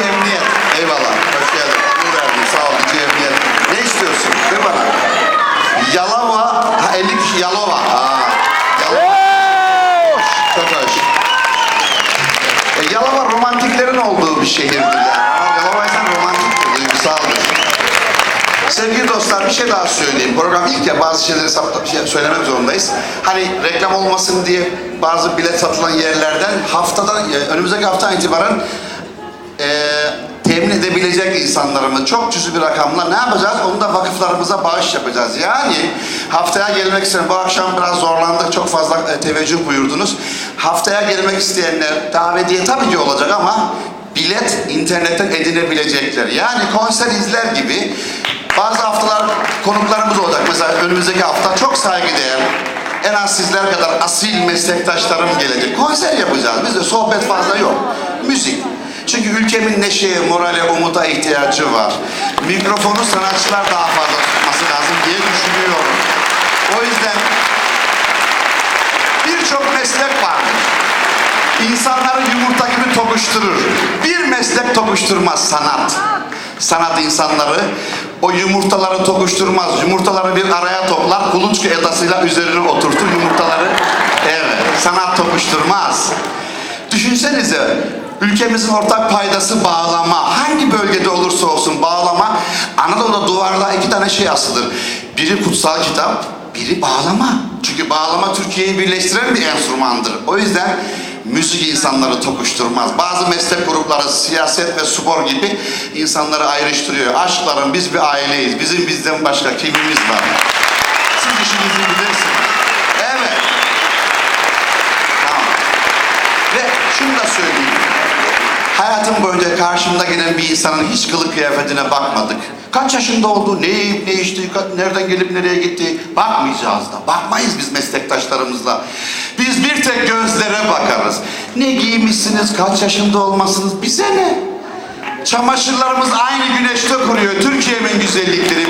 Emniyet. Eyvallah. Hoş geldin. Onur verdin. Sağ ol Dici Emniyet. Ne istiyorsun? Ver bana. Yalova. Ha 50 kişi Yalova. Aa. Yalova. Çok hoş. E, Yalova romantiklerin olduğu bir şehirdir yani. Yalova'ysan romantiktir, duygusaldır. Sevgili dostlar bir şey daha söyleyeyim. Program ilk ya bazı şeyleri sapta, şey söylemek zorundayız. Hani reklam olmasın diye bazı bilet satılan yerlerden haftadan, e, önümüzdeki haftadan itibaren temin edebilecek insanlarımız çok cüzi bir rakamla ne yapacağız? Onu da vakıflarımıza bağış yapacağız. Yani haftaya gelmek isteyen, bu akşam biraz zorlandık, çok fazla e, teveccüh buyurdunuz. Haftaya gelmek isteyenler davetiye tabii ki olacak ama bilet internetten edinebilecekler. Yani konser izler gibi bazı haftalar konuklarımız olacak. Mesela önümüzdeki hafta çok saygıdeğer, en az sizler kadar asil meslektaşlarım gelecek. Konser yapacağız. Bizde sohbet fazla yok. Ülkemin neşeye, morale, umuta ihtiyacı var. Mikrofonu sanatçılar daha fazla tutması lazım diye düşünüyorum. O yüzden birçok meslek vardır. İnsanları yumurta gibi tokuşturur. Bir meslek tokuşturmaz sanat. Sanat insanları o yumurtaları tokuşturmaz. Yumurtaları bir araya toplar, kuluçka edasıyla üzerine oturtur yumurtaları. Evet, sanat tokuşturmaz. Düşünsenize, ülkemizin ortak paydası bağlama. Hangi bölgede olursa olsun bağlama. Anadolu'da duvarda iki tane şey asılır. Biri kutsal kitap, biri bağlama. Çünkü bağlama Türkiye'yi birleştiren bir enstrümandır. O yüzden müzik insanları tokuşturmaz. Bazı meslek grupları siyaset ve spor gibi insanları ayrıştırıyor. Aşklarım biz bir aileyiz. Bizim bizden başka kimimiz var? Siz işinizi bilirsiniz. Evet. Tamam. Ve şunu da söyleyeyim. Hayatım boyunca karşımda gelen bir insanın hiç kılık kıyafetine bakmadık. Kaç yaşında oldu, ne yiyip ne içti, nereden gelip nereye gitti bakmayacağız da. Bakmayız biz meslektaşlarımızla. Biz bir tek gözlere bakarız. Ne giymişsiniz, kaç yaşında olmasınız bize ne? Çamaşırlarımız aynı güneşte kuruyor. Türkiye'nin güzellikleri.